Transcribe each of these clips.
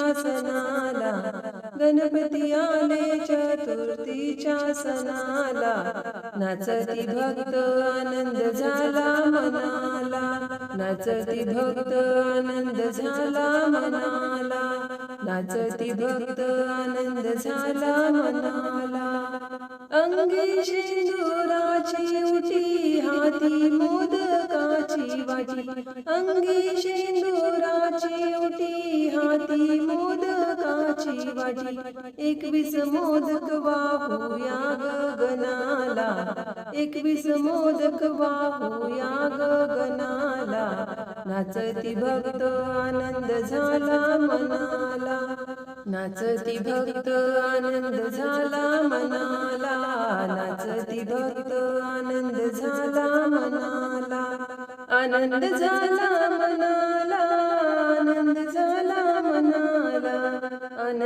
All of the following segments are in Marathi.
सणाला गणपती आले चतुर्थीच्या सणाला. नाचती भक्त आनंद झाला मनाला. नाचती भक्त आनंद झाला मनाला. नाचती भक्त आनंद झाला मनाला. अंगी शेंदुराची उठी हाती मोदकाची वाटी. अंगी शेंदुराची मोदकाची वाटी एकवीस मोदक वाहूया गगनाला एकवीस मोदक वाहूया गगनाला नाचती भक्त आनंद झाला मनाला. नाचती भक्त आनंद झाला मनाला. नाचती भक्त आनंद झाला मनाला. आनंद झाला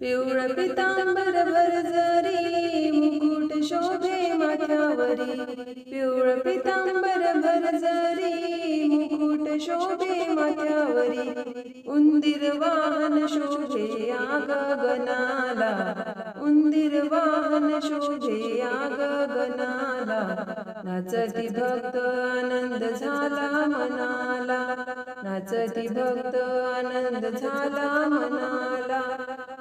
पिवळ पितांबर भरजरी मुकुट शोभे माथ्यावरी. पिवळ पितांबर भरजरी मुकुट शोभे माथ्यावरी. उंदीर वाहन शोभे या गगनाला उंदीर वाहन शोभे या गगनाला नाचती भक्त आनंद झाला मनाला. नाचती भक्त आनंद झाला मनाला.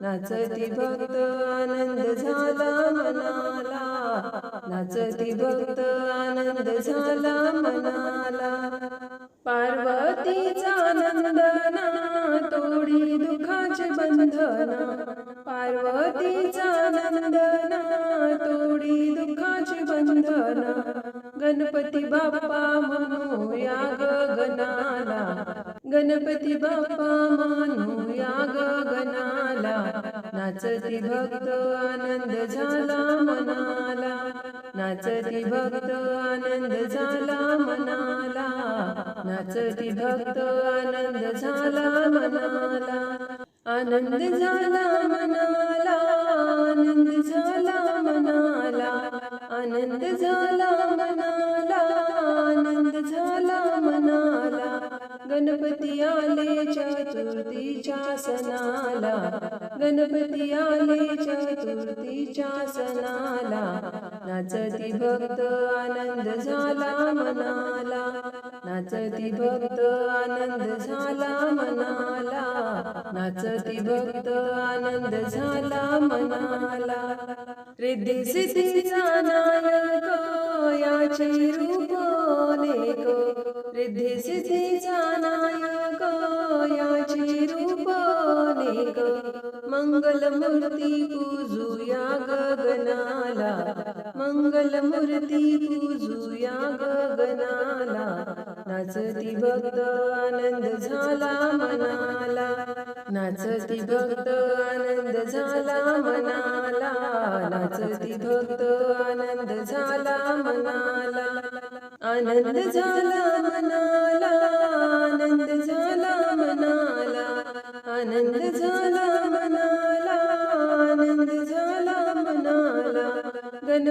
नाचती भक्त आनंद झाला मनाला. नाचती भक्त आनंद झाला मनाला. पार्वतीचा नंदना तोडी दुखाचे बंधना. पार्वतीचा नंदना तोडी दुखाचे बंधना. गणपती बाप्पा म्हणूया गगनाला. गणपती बाप्पा म्हणूया गगनाला. नाचती भक्त आनंद झाला मनाला. नाचती भक्त आनंद झाला मनाला. नाचती भक्त आनंद झाला मनाला. आनंद झाला मनाला. आनंद झाला मनाला. आनंद झाला मनाला. गणपती आले चतुर्थीच्या सणाला. गणपती आले चतुर्थीच्या सणाला. नाचती भक्त आनंद झाला मनाला. नाचती भक्त आनंद झाला मनाला. नाचती भक्त आनंद झाला मनाला. रिद्धी सिद्धीचा नायक याचे रूप अनेक रिद्धी सिद्धीचा मंगल मूर्ती पूजूया गगनाला मंगल मूर्ती पूजूया गगनाला नाचती भक्त आनंद झाला मनाला. नाचती भक्त आनंद झाला मनाला. नाचती भक्त आनंद झाला मनाला. आनंद झाला मनाला. आनंद झाला मनाला. आनंद